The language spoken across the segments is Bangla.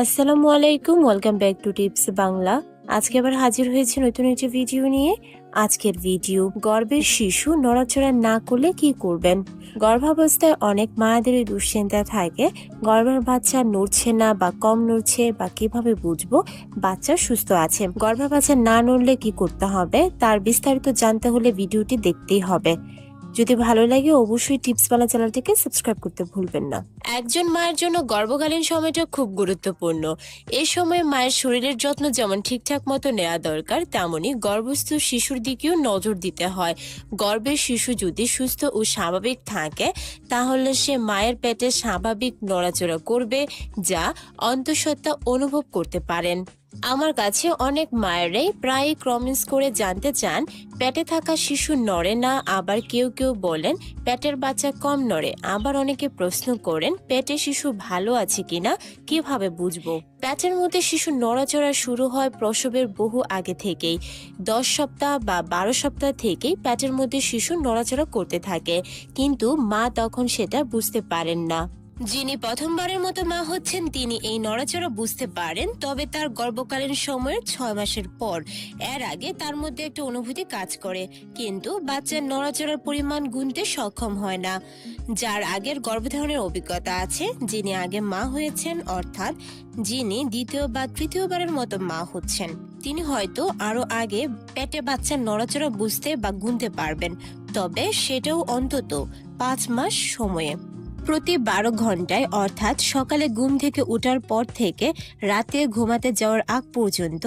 আসসালামু আলাইকুম welcome back to tips Bangla আজকে আবার হাজির হয়েছে নতুন একটি ভিডিও নিয়ে। আজকের ভিডিও গর্ভের শিশু নড়াচড়া না করলে কি করবেন? গর্ভাবস্থায় অনেক মায়েদের দুশ্চিন্তা থাকে। গর্ভের বাচ্চা নড়ছে না বা কম নড়ছে বা কীভাবে বুঝব? বাচ্চা সুস্থ আছে। গর্ভের বাচ্চা না নড়লে কি করতে হবে? তার বিস্তারিত জানতে হলে ভিডিওটি দেখতেই হবে। যদি ভালো লাগে অবশ্যই টিপস বালা চ্যানেলটিকে সাবস্ক্রাইব করতে ভুলবেন না। একজন মায়ের জন্য গর্ভকালীন সময়টা খুব গুরুত্বপূর্ণ। এ সময় মায়ের শরীরের যত্ন যেমন ঠিকঠাক মতো নেওয়া দরকার, তেমনি গর্ভস্থ শিশুর দিকেও নজর দিতে হয়। গর্ভের শিশু যদি সুস্থ ও স্বাভাবিক থাকে, তাহলে সে মায়ের পেটে স্বাভাবিক নড়াচড়া করবে, যা অন্তঃসত্ত্বা অনুভব করতে পারেন। আমার কাছে অনেক মায়েরাই প্রায় ক্রমিন্স করে জানতে চান, পেটে থাকা শিশু নড়ে না, আবার কেউ কেউ বলেন, পেটের বাচ্চা কম নড়ে। আবার অনেকে প্রশ্ন করেন, পেটে শিশু ভালো আছে কিনা? কীভাবে বুঝব? পেটের মধ্যে শিশু নড়াচড়া শুরু হয় প্রসবের বহু আগে থেকেই। দশ সপ্তাহ বা বারো সপ্তাহ থেকেই পেটের মধ্যে শিশু নড়াচড়া করতে থাকে, কিন্তু মা তখন সেটা বুঝতে পারেন না। যিনি প্রথমবারের মতো মা হচ্ছেন, তিনি এই নড়াচড়া বুঝতে পারেন, তবে তার গর্ভকালীন সময়ের ছয় মাসের পর। এর আগে তার মধ্যে একটা অনুভূতি কাজ করে, কিন্তু বাচ্চার নড়াচড়ার পরিমাণ গুনতে সক্ষম হয় না। যার আগের গর্ভধারণের অভিজ্ঞতা আছে, যিনি আগে মা হয়েছেন, অর্থাৎ যিনি দ্বিতীয় বা তৃতীয়বারের মতো মা হচ্ছেন। তিনি হয়তো আরও আগে পেটে বাচ্চার নড়াচড়া বুঝতে বা গুনতে পারবেন, তবে সেটাও অন্তত পাঁচ মাস সময়ে। প্রতি বারো ঘন্টায়, অর্থাৎ সকালে ঘুম থেকে ওঠার পর থেকে রাতে ঘুমাতে যাওয়ার আগ পর্যন্ত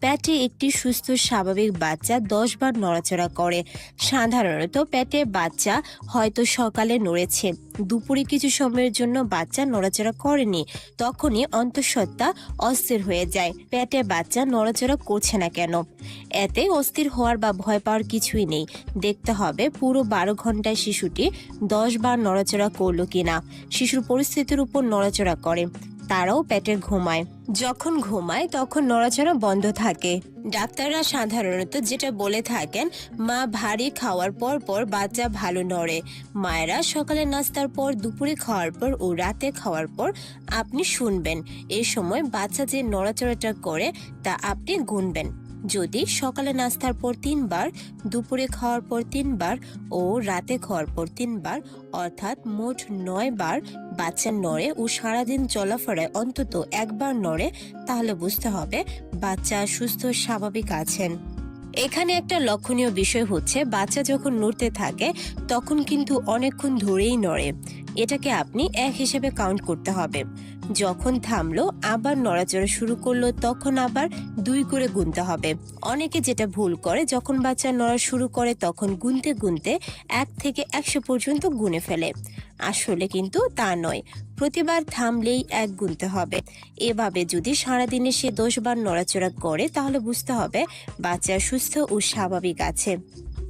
পেটে একটি সুস্থ, স্বাভাবিক বাচ্চা দশ বার নড়াচড়া করে। সাধারণত পেটে বাচ্চা হয়তো সকালে নড়েছে। দুপুরে কিছু সময়ের জন্য বাচ্চা নড়াচড়া করেনি। তখনই অন্তঃসত্ত্বা অস্থির হয়ে যায়। পেটে বাচ্চা নড়াচড়া করছে না কেন? এতে অস্থির হওয়ার বা ভয় পাওয়ার কিছুই নেই। দেখতে হবে পুরো বারো ঘন্টায় শিশুটি দশ বার নড়াচড়া করল কিনা। শিশুর পরিস্থিতির উপর নড়াচড়া করে। তারাও পেটে ঘুমায়। যখন ঘুমায়, তখন নড়াচড়া বন্ধ থাকে। ডাক্তাররা সাধারণত যেটা বলে থাকেন, মা ভারী খাওয়ার পর পর বাচ্চা ভালো নড়ে। মায়েরা সকালে নাস্তার পর, দুপুরে খাওয়ার পর ও রাতে খাওয়ার পর আপনি শুনবেন। এই সময় বাচ্চা যে নড়াচড়াটা করে, তা আপনি গুনবেন। যদি সকালে নাস্তার পর তিনবার, দুপুরে খাওয়ার পর তিনবার ও রাতে খাওয়ার পর তিনবার, অর্থাৎ মোট নয় বার বাচ্চা নড়ে ও সারাদিন চলাফেরায় অন্তত একবার নড়ে, তাহলে বুঝতে হবে বাচ্চা সুস্থ, স্বাভাবিক আছেন। এখানে একটা লক্ষণীয় বিষয় হচ্ছে, বাচ্চা যখন নড়তে থাকে, তখন কিন্তু অনেকক্ষণ ধরেই নড়ে। এটাকে আপনি এক হিসেবে কাউন্ট করতে হবে। যখন থামলো, আবার নড়াচড়া শুরু করল, তখন আবার দুই করে গুনতে হবে। অনেকে যেটা ভুল করে, যখন বাচ্চা নড়া শুরু করে, তখন গুনতে গুনতে এক থেকে একশো পর্যন্ত গুনে ফেলে। আসলে কিন্তু তা নয়। প্রতিবার থামলেই এক গুনতে হবে। এভাবে যদি সারাদিনে সে দশবার নড়াচড়া করে, তাহলে বুঝতে হবে বাচ্চা সুস্থ ও স্বাভাবিক আছে।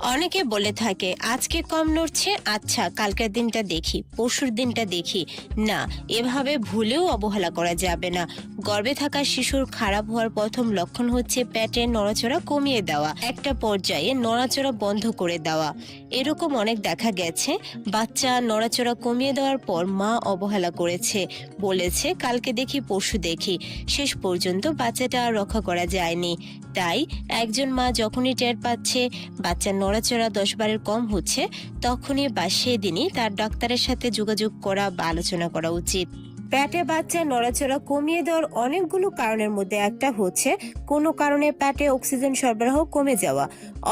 অনেকে বলে থাকে, আজকে কম নড়ছে আচ্ছা কালকের দিনটা দেখি, পরশুর দিনটা দেখি। না, এভাবে ভুলেও অবহেলা করা যাবে না। গর্ভে থাকা শিশুর খারাপ হওয়ার প্রথম লক্ষণ হচ্ছে পেটের নড়াচড়া কমিয়ে দেওয়া, একটা পর্যায়ে নড়াচড়া বন্ধ করে দেওয়া। এরকম অনেক দেখা গেছে, বাচ্চা নড়াচড়া কমিয়ে দেওয়ার পর মা অবহেলা করেছে, বলেছে, কালকে দেখি, পরশু দেখি। শেষ পর্যন্ত বাচ্চাটা আর রক্ষা করা যায়নি। তাই একজন মা যখনই টের পাচ্ছে বাচ্চার নড়াচড়া দশ বারের কম হচ্ছে তখনই বা সেদিনই তার ডাক্তারের সাথে যোগাযোগ করা বা আলোচনা করা উচিত। প্যাটে বাচ্চা নড়াচড়া কমিয়ে দেওয়ার অনেকগুলো কারণের মধ্যে একটা হচ্ছে কোনো কারণে প্যাটে অক্সিজেন সরবরাহ কমে যাওয়া।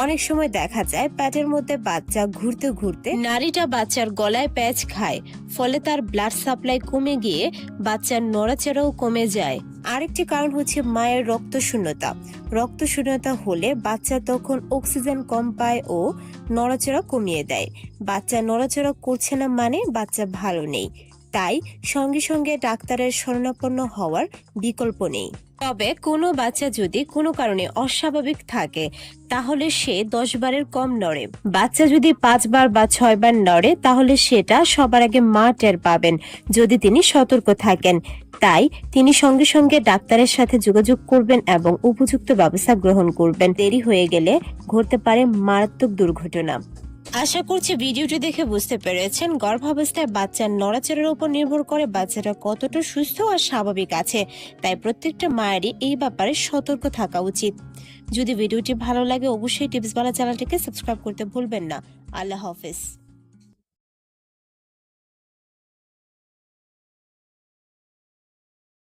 অনেক সময় দেখা যায় প্যাটের মধ্যে বাচ্চা ঘুরতে ঘুরতে নারীটা বাচ্চার গলায় প্যাচ খায় ফলে তার ব্লাড সাপ্লাই কমে গিয়ে বাচ্চার নড়াচড়াও কমে যায়। আরেকটি কারণ হচ্ছে মায়ের রক্ত শূন্যতা রক্ত শূন্যতা হলে বাচ্চা তখন অক্সিজেন কম পায় ও নড়াচড়া কমিয়ে দেয়। বাচ্চা নড়াচড়া করছে না মানে বাচ্চা ভালো নেই। তাই সঙ্গে সঙ্গে ডাক্তারের শরণাপন্ন হওয়ার বিকল্প নেই। তবে কোনো বাচ্চা যদি কোনো কারণে অস্বাভাবিক থাকে, তাহলে সে দশ বারের কম নড়ে। বাচ্চা যদি পাঁচবার বা ছয়বার নড়ে, তাহলে সেটা সবার আগে মা টের পাবেন যদি তিনি সতর্ক থাকেন। তাই তিনি সঙ্গে সঙ্গে ডাক্তারের সাথে যোগাযোগ করবেন এবং উপযুক্ত ব্যবস্থা গ্রহণ করবেন। দেরি হয়ে গেলে ঘটতে পারে মারাত্মক দুর্ঘটনা। আশা করছি ভিডিওটি দেখে বুঝতে পেরেছেন। গর্ভাবস্থায় বাচ্চার নড়াচড়ার উপর নির্ভর করে বাচ্চাটা কতটা সুস্থ আর স্বাভাবিক আছে। তাই প্রত্যেকটা মায়েরই এই ব্যাপারে সতর্ক থাকা উচিত। যদি ভিডিওটি ভালো লাগে, অবশ্যই টিপস বালা চ্যানেলটিকে সাবস্ক্রাইব করতে ভুলবেন না। আল্লাহ হাফেজ।